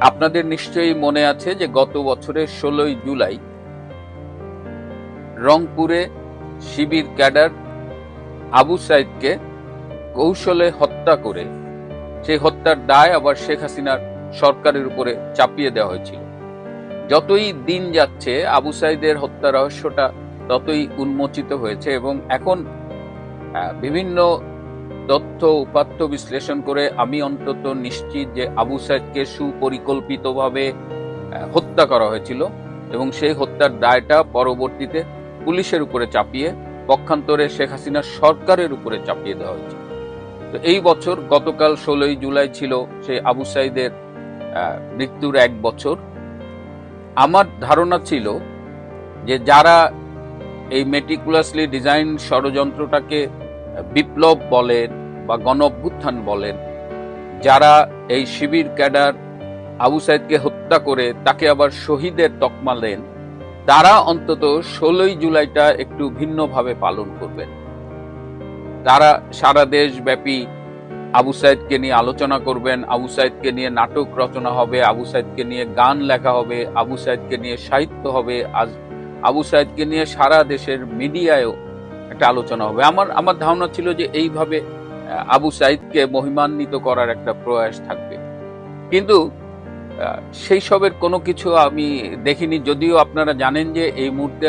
আপনাদের নিশ্চয়ই মনে আছে যে গত বছরের ষোলোই জুলাই রংপুরে শিবির ক্যাডার আবু সাইদকে কৌশলে হত্যা করে, সেই হত্যার দায় আবার শেখ হাসিনার সরকারের উপরে চাপিয়ে দেওয়া হয়েছিল। যতই দিন যাচ্ছে, আবু সাইদের হত্যা রহস্যটা ততই উন্মোচিত হয়েছে এবং এখন বিভিন্ন তথ্য উপাত্ত বিশ্লেষণ করে আমি অন্তত নিশ্চিত যে আবু সাইদকে সুপরিকল্পিতভাবে হত্যা করা হয়েছিল এবং সেই হত্যার দায়টা পরবর্তীতে পুলিশের উপরে চাপিয়ে, পক্ষান্তরে শেখ হাসিনা সরকারের উপরে চাপিয়ে দেওয়া হয়েছে। তো এই বছর গতকাল ষোলোই জুলাই ছিল সেই আবু সাইদের মৃত্যুর এক বছর। আমার ধারণা ছিল যে যারা এই মেটিকুলাসলি ডিজাইন ষড়যন্ত্রটাকে বিপ্লব বলেন বা গণ বলেন, যারা এই শিবির ক্যাডার আবু সাইদকে হত্যা করে তাকে আবার শহীদের তকমা দেন, তারা অন্তত ষোলোই জুলাইটা একটু ভিন্নভাবে পালন করবেন। তারা সারা দেশব্যাপী আবু সাইদকে নিয়ে আলোচনা করবেন, আবু সাইদকে নিয়ে নাটক রচনা হবে, আবু সাইদকে নিয়ে গান লেখা হবে, আবু সাইদকে নিয়ে সাহিত্য হবে, আজ আবু সাইদকে নিয়ে সারা দেশের মিডিয়ায়ও একটা আলোচনা হবে। আমার আমার ধারণা ছিল যে এইভাবে আবু সাইদকে মহিমান্বিত করার একটা প্রয়াস থাকবে। কিন্তু সেই সবের কোনো কিছু আমি দেখিনি। যদিও আপনারা জানেন যে এই মুহূর্তে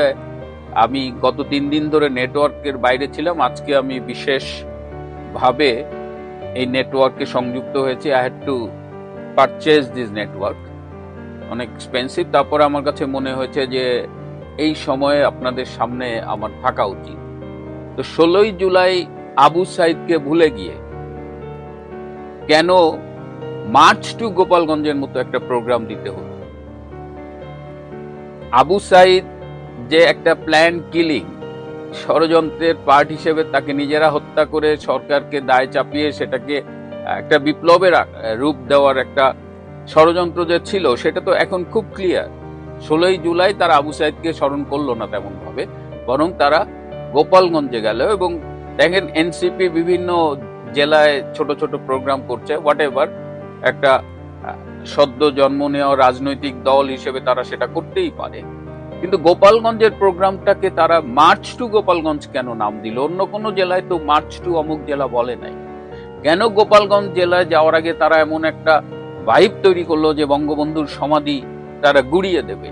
আমি গত তিন দিন ধরে নেটওয়ার্কের বাইরে ছিলাম। আজকে আমি বিশেষ ভাবে এই নেটওয়ার্কে সংযুক্ত হয়েছি। I had to purchase this network অনেক এক্সপেন্সিভ তারপরে আমার কাছে মনে হয়েছে যে এই সময়ে আপনাদের সামনে আমার থাকা উচিত। তো ষোলোই জুলাই আবু সাইদকে ভুলে গিয়ে কেন মার্চ টু গোপালগঞ্জের মতো একটা প্রোগ্রাম দিতে হলো? আবু সাইদ যে একটা প্ল্যান কিলিং, ষড়যন্ত্রের পার্ট হিসেবে তাকে নিজেরা হত্যা করে সরকারকে দায় চাপিয়ে সেটাকে একটা বিপ্লবের রূপ দেওয়ার একটা ষড়যন্ত্র যে ছিল, সেটা তো এখন খুব ক্লিয়ার ষোলোই জুলাই তারা আবু সাইদকে স্মরণ করল না তেমন ভাবে বরং তারা গোপালগঞ্জে গেল এবং দেখেন এনসিপি বিভিন্ন জেলায় ছোট ছোট প্রোগ্রাম করছে হোয়াট এভার একটা সদ্য জন্ম নেওয়া রাজনৈতিক দল হিসেবে তারা সেটা করতেই পারে। কিন্তু গোপালগঞ্জের প্রোগ্রামটাকে তারা মার্চ টু গোপালগঞ্জ কেন নাম দিল? অন্য কোনো জেলায় তো মার্চ টু অমুক জেলা বলে নাই। কেন গোপালগঞ্জ জেলায় যাওয়ার আগে তারা এমন একটা ভাইব তৈরি করল যে বঙ্গবন্ধুর সমাধি তারা গুড়িয়ে দেবে?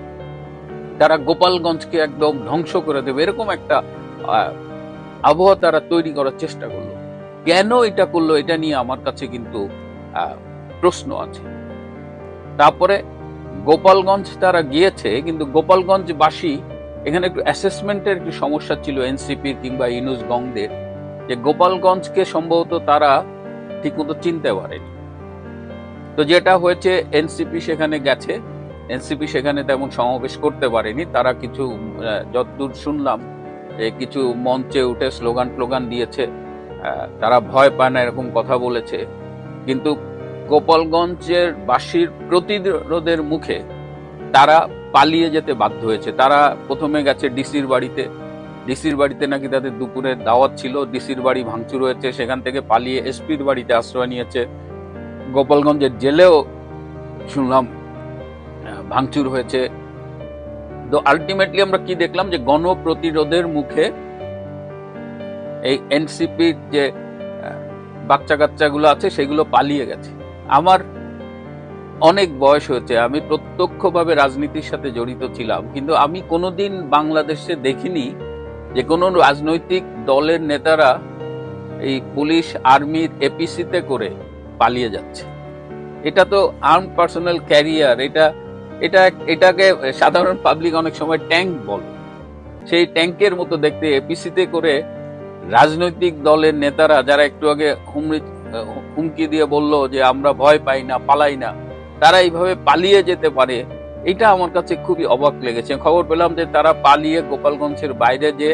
তারা গোপালগঞ্জকে একদম ধ্বংস করে দেবে। এরকম একটা আবহাওয়া তারা তৈরি করার চেষ্টা করল। কেন এটা করল এটা নিয়ে আমার কাছে কিন্তু প্রশ্ন আছে। তারপরে গোপালগঞ্জ তারা গিয়েছে, কিন্তু গোপালগঞ্জবাসী এখানে একটু অ্যাসেসমেন্টের একটু সমস্যা ছিল এনসিপির কিংবা ইনুস গংদের, যে গোপালগঞ্জকে সম্ভবত তারা ঠিকমতো চিনতে পারেনি। তো যেটা হয়েছে, এনসিপি সেখানে গেছে, এনসিপি সেখানে তেমন সমাবেশ করতে পারেনি, তারা কিছু যতদূর শুনলাম কিছু মঞ্চে উঠে স্লোগান টোগান দিয়েছে তারা ভয় পায় না এরকম কথা বলেছে। কিন্তু গোপালগঞ্জের বাসীর প্রতিরোধের মুখে তারা পালিয়ে যেতে বাধ্য হয়েছে। তারা প্রথমে গেছে ডিসির বাড়িতে। ডিসির বাড়িতে নাকি তাদের দুপুরের দাওয়াত ছিল, ডিসির বাড়ি ভাঙচুর হয়েছে, সেখান থেকে পালিয়ে এসপির বাড়িতে আশ্রয় নিয়েছে। গোপালগঞ্জের জেলেও শুনলাম ভাঙচুর হয়েছে। তো আলটিমেটলি আমরা কি দেখলাম যে গণপ্রতিরোধের মুখে এই এনসিপির যে বাচ্চা কাচ্চাগুলো আছে সেগুলো পালিয়ে গেছে। আমার অনেক বয়স হয়েছে, আমি প্রত্যক্ষভাবে রাজনীতির সাথে জড়িত ছিলাম, কিন্তু আমি কোনোদিন বাংলাদেশে দেখিনি যে কোনো রাজনৈতিক দলের নেতারা এই পুলিশ আর্মির এপিসিতে করে পালিয়ে যাচ্ছে। এটা তো আর্ম পার্সোনাল ক্যারিয়ার, এটা এটা এটাকে সাধারণ পাবলিক অনেক সময় ট্যাঙ্ক বলে। সেই ট্যাঙ্কের মতো দেখতে এপিসিতে করে রাজনৈতিক দলের নেতারা যারা একটু আগে হুমকি দিয়ে বলল যে আমরা ভয় পাই না, পালাই না, তারা এইভাবে পালিয়ে যেতে পারে, এটা আমার কাছে খুবই অবাক লেগেছে। খবর পেলাম যে তারা পালিয়ে গোপালগঞ্জের বাইরে যে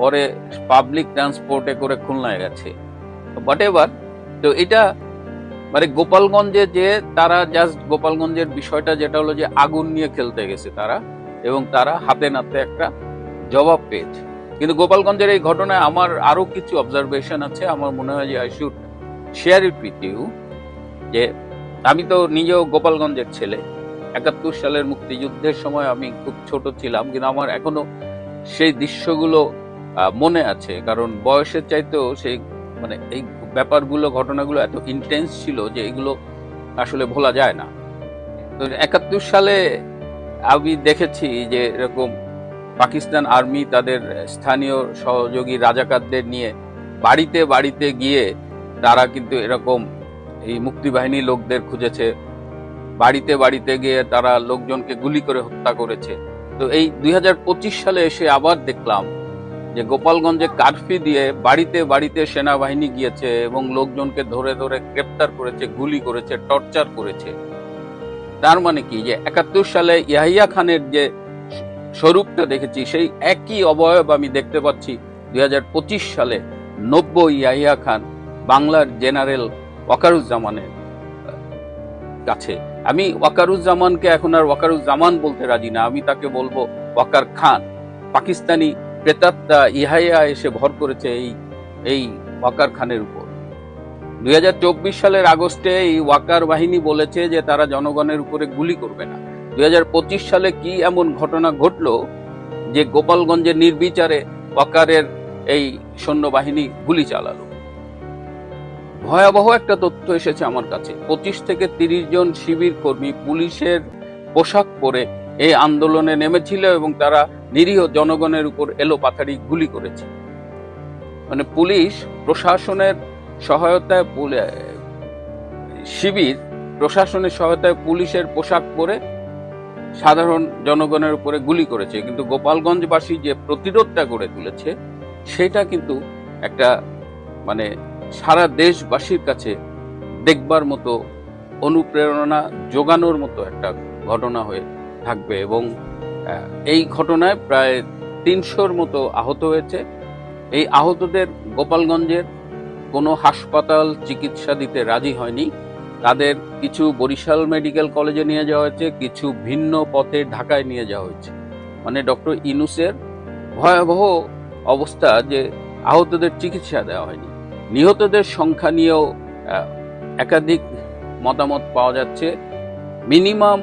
পরে পাবলিক ট্রান্সপোর্টে করে খুলনায় গেছে। হোয়াট এভার তো এটা মানে গোপালগঞ্জে যে তারা জাস্ট গোপালগঞ্জের বিষয়টা যেটা হলো যে আগুন নিয়ে খেলতে গেছে তারা এবং তারা হাতে নাতে একটা জবাব পেয়েছে। কিন্তু গোপালগঞ্জের এই ঘটনায় আমার আরও কিছু অবজারভেশন আছে। আমার মনে হয় যে I should share it with you যে আমি তো নিজেও গোপালগঞ্জের ছেলে। একাত্তর সালের মুক্তিযুদ্ধের সময় আমি খুব ছোট ছিলাম, কিন্তু আমার এখনও সেই দৃশ্যগুলো মনে আছে। কারণ বয়সের চাইতেও সেই মানে এই ব্যাপারগুলো, ঘটনাগুলো এত ইন্টেন্স ছিল যে এগুলো আসলে ভোলা যায় না। তো একাত্তর সালে আমি দেখেছি যে এরকম পাকিস্তান আর্মি তাদের স্থানীয় সহযোগী রাজাকারদের নিয়ে বাড়িতে বাড়িতে গিয়ে তারা কিন্তু এরকম এই মুক্তিবাহিনী লোকদের খুঁজেছে। বাড়িতে বাড়িতে গিয়ে তারা লোকজনকে গুলি করে হত্যা করেছে। তো এই দুই হাজার পঁচিশ সালে এসে আবার দেখলাম যে গোপালগঞ্জে কারফি দিয়ে বাড়িতে বাড়িতে সেনাবাহিনী গিয়েছে এবং লোকজনকে ধরে ধরে গ্রেপ্তার করেছে, গুলি করেছে, টর্চার করেছে। তার মানে কি? যে একাত্তর সালে ইয়াহিয়া খানের যে স্বরূপটা দেখেছি, সেই একই অবয়ব আমি দেখতে পাচ্ছি দুই হাজার পঁচিশ সালে নব্য ইয়াহিয়া খান বাংলার জেনারেল ওয়াকারুজ্জামানের কাছে। আমি ওয়াকারুজ্জামানকে এখন আর ওয়াকারুজ্জামান বলতে রাজি না। আমি তাকে বলব ওয়াকার খান, পাকিস্তানি প্রেতাত্মা ইহাইয়া এসে ভর করেছে এই এই ওয়াকার খানের উপর। দুই হাজার চব্বিশ সালের আগস্টে এই ওয়াকার বাহিনী বলেছে যে তারা জনগণের উপরে গুলি করবে না। দুই হাজার পঁচিশ সালে কি এমন ঘটনা ঘটলো যে গোপালগঞ্জের নির্বিচারে ওয়াকারের এই সৈন্যবাহিনী গুলি চালালো? ভয়াবহ একটা তথ্য এসেছে আমার কাছে। পঁচিশ থেকে তিরিশ জন শিবির কর্মী পুলিশের পোশাক পরে এই আন্দোলনে নেমেছিল এবং তারা নিরীহ জনগণের উপর এলো পাথারি গুলি করেছে। মানে পুলিশ প্রশাসনের সহায়তায় শিবির প্রশাসনের সহায়তায় পুলিশের পোশাক পরে সাধারণ জনগণের উপরে গুলি করেছে। কিন্তু গোপালগঞ্জবাসী যে প্রতিরোধটা গড়ে তুলেছে, সেটা কিন্তু একটা মানে সারা দেশবাসীর কাছে দেখবার মতো অনুপ্রেরণা যোগানোর মতো একটা ঘটনা হয়ে থাকবে এবং এই ঘটনায় প্রায় তিনশোর মতো আহত হয়েছে। এই আহতদের গোপালগঞ্জের কোনো হাসপাতাল চিকিৎসা দিতে রাজি হয়নি। তাদের কিছু বরিশাল মেডিকেল কলেজে নিয়ে যাওয়া হয়েছে, কিছু ভিন্ন পথে ঢাকায় নিয়ে যাওয়া হয়েছে। মানে ডক্টর ইনুসের ভয়াবহ অবস্থা যে আহতদের চিকিৎসা দেওয়া হয়নি। নিহতদের সংখ্যা নিয়েও একাধিক মতামত পাওয়া যাচ্ছে। মিনিমাম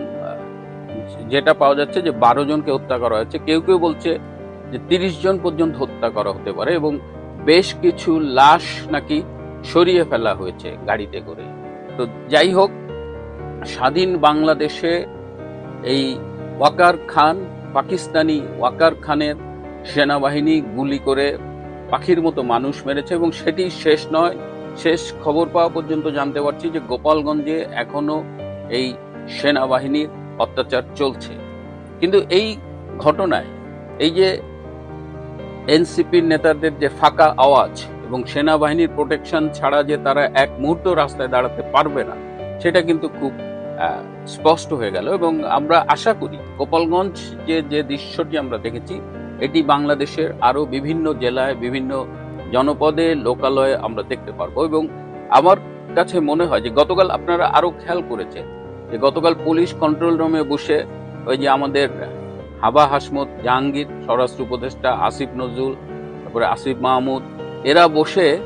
যেটা পাওয়া যাচ্ছে যে বারো জনকে হত্যা করা হয়েছে। কেউ কেউ বলছে যে তিরিশ জন পর্যন্ত হত্যা করা হতে পারে এবং বেশ কিছু লাশ নাকি সরিয়ে ফেলা হয়েছে গাড়িতে করে। তো যাই হোক, স্বাধীন বাংলাদেশে এই ওয়াকার খান, পাকিস্তানি ওয়াকার খানের সেনাবাহিনী গুলি করে পাখির মতো মানুষ মেরেছে এবং সেটি শেষ নয়, শেষ খবর পাওয়া পর্যন্ত জানতে পারছি যে গোপালগঞ্জে এখনও এই সেনাবাহিনীর অত্যাচার চলছে। কিন্তু এই ঘটনায় এই যে এনসিপির নেতাদের যে ফাঁকা আওয়াজ এবং সেনাবাহিনীর প্রোটেকশন ছাড়া যে তারা এক মুহূর্ত রাস্তায় দাঁড়াতে পারবে না, সেটা কিন্তু খুব স্পষ্ট হয়ে গেল এবং আমরা আশা করি গোপালগঞ্জ যে যে দৃশ্যটি আমরা দেখেছি, এটি বাংলাদেশের আরও বিভিন্ন জেলায়, বিভিন্ন জনপদে, লোকালয়ে আমরা দেখতে পারব এবং আমার কাছে মনে হয় যে গতকাল আপনারা আরও খেয়াল করেছেন যে গতকাল পুলিশ কন্ট্রোল রুমে বসে ওই যে আমাদের হাবা হাসমত জাহাঙ্গীর, স্বরাষ্ট্র উপদেষ্টা আসিফ নজরুল, তারপরে আসিফ মাহমুদ, এরা বসে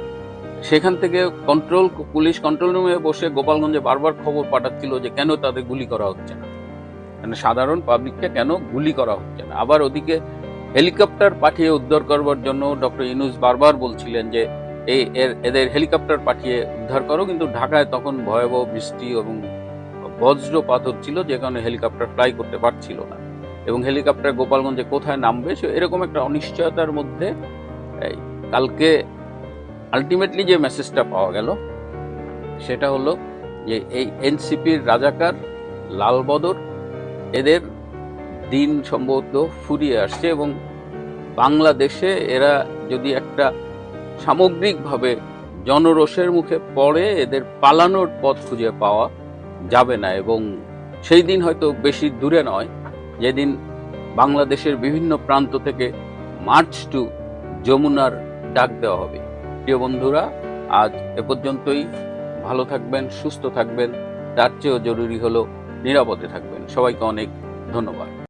সেখান থেকে কন্ট্রোল পুলিশ কন্ট্রোল রুমে বসে গোপালগঞ্জে বারবার খবর পাঠাচ্ছিল যে কেন তাদের গুলি করা হচ্ছে না। মানে সাধারণ পাবলিককে কেন গুলি করা হচ্ছে না? আবার ওদিকে হেলিকপ্টার পাঠিয়ে উদ্ধার করবার জন্য ডক্টর ইনুস বারবার বলছিলেন যে এই এর- এদের হেলিকপ্টার পাঠিয়ে উদ্ধার করো। কিন্তু ঢাকায় তখন ভয়াবহ বৃষ্টি এবং বজ্রপাত হচ্ছিল যে কারণে হেলিকপ্টার ফ্লাই করতে পারছিল না। এবং হেলিকপ্টার গোপালগঞ্জে কোথায় নামবে, সে এরকম একটা অনিশ্চয়তার মধ্যে কালকে আলটিমেটলি যে মেসেজটা পাওয়া গেল, সেটা হলো যে এই এনসিপির রাজাকার লালবদর, এদের দিন সম্ভবত ফুরিয়ে আসছে এবং বাংলাদেশে এরা যদি একটা সামগ্রিকভাবে জনরোষের মুখে পড়ে, এদের পালানোর পথ খুঁজে পাওয়া যাবে না এবং সেই দিন হয়তো বেশি দূরে নয়, যেদিন বাংলাদেশের বিভিন্ন প্রান্ত থেকে মার্চ টু যমুনার ডাক দেওয়া হবে। প্রিয় বন্ধুরা, আজ এ পর্যন্তই। ভালো থাকবেন, সুস্থ থাকবেন। তার চেয়েও জরুরি হলো নিরাপদে থাকবেন। সবাইকে অনেক ধন্যবাদ।